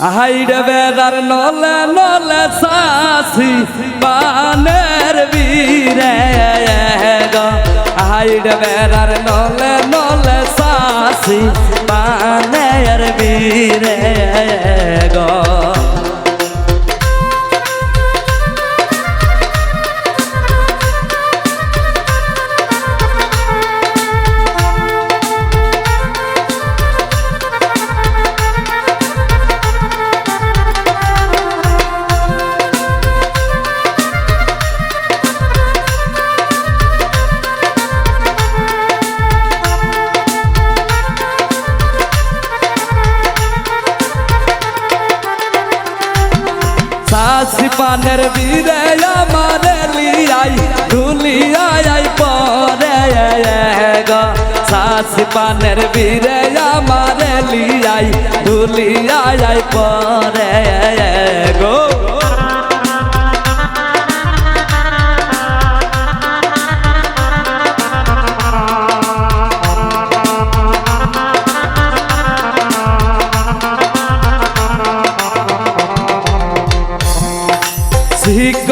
Hide বেদার নলে নলে সাসি বানের বীরে হাইড বেদার নলে নলে সাসি বানের বীরে সাসি পানের বীরে আমার লিয়াই ধুলিয়াই পরে গো। সাসি পানের বীরে আমার লিয়াই ধুলিয়াই পরে গো।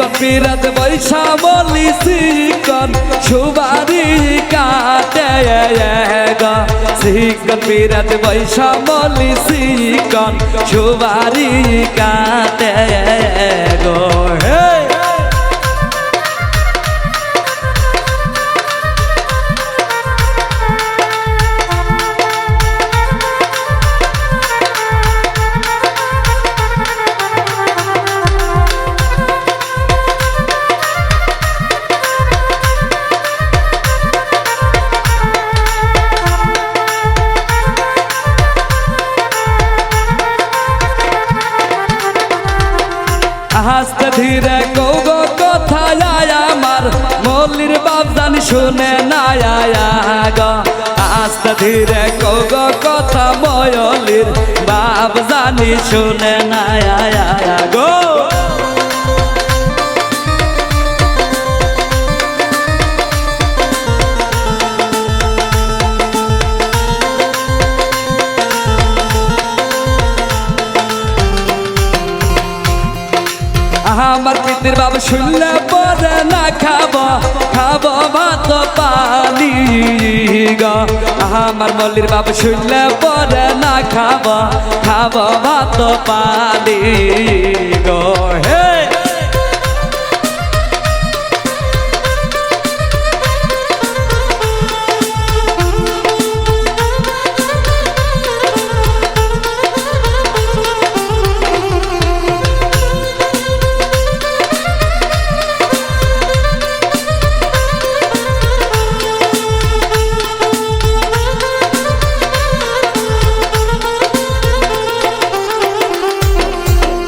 শিকন পিরাত বৈশা বলি শিকন, সুবারি কাটে গা। শিকন পিরাত বৈশা বলি শিকন, সুবারি কাটে শুনে না গো আস্তে ধীরে কৌগো কথা ময়লির বাপ জানি শুনে না গো আমার পিতির বাবা শুনলে পরে না খাব। ভাত পানি গো। আমার মল্লির বাবা শুনলে পরে না খাবা, খাব ভাত পানি গো। হে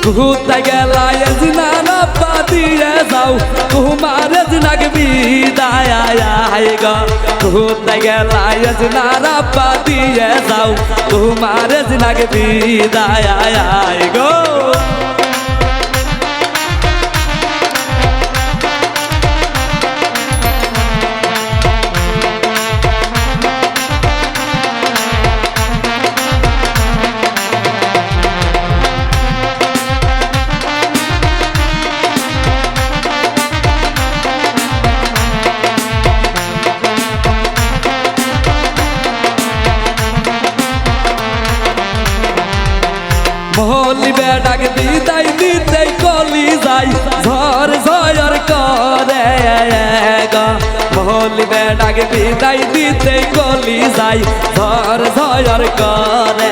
ঘুরতে গেলায় জিনানা পাতিয়ে যাও তোমার জিনাক বিদায় গো ঘুরতে গেলায় জিনানা পাতিয়ে যাও তোমার জিনাক বিদায় গো মহলি বেডাক দিতে কলি যাই ঝর ঝর করে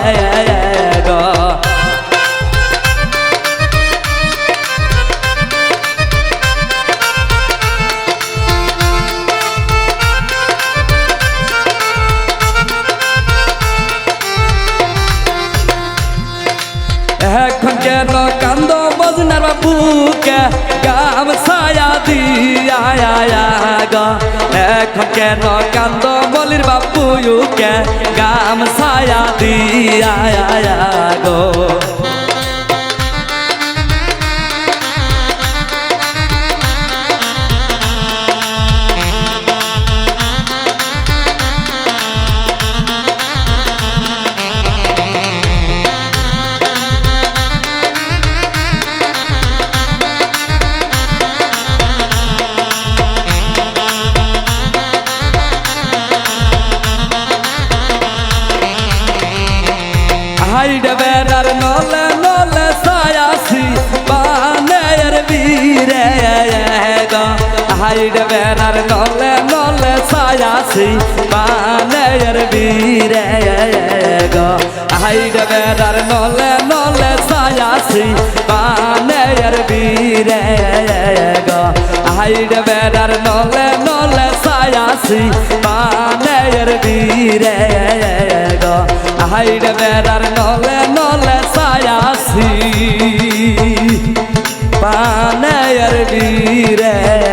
এখন কেন কান্দ বজনার বুকে গাম ছায়া দিয়া গো কেন কান্দ বলির বাপুকে গাম ছায়া দিয়া? সাইড ব্যানার নলে নলে সায়াসি বানের বীরে গ। হাইড ব্যানার নলে নলে সায়াসি বানের বীরে গো। হাইড ব্যানার নলে নলে সায়াসি বানের বীরে গো। হাইড ব্যানার নলে নলে সায়াসি பானையர் வீரே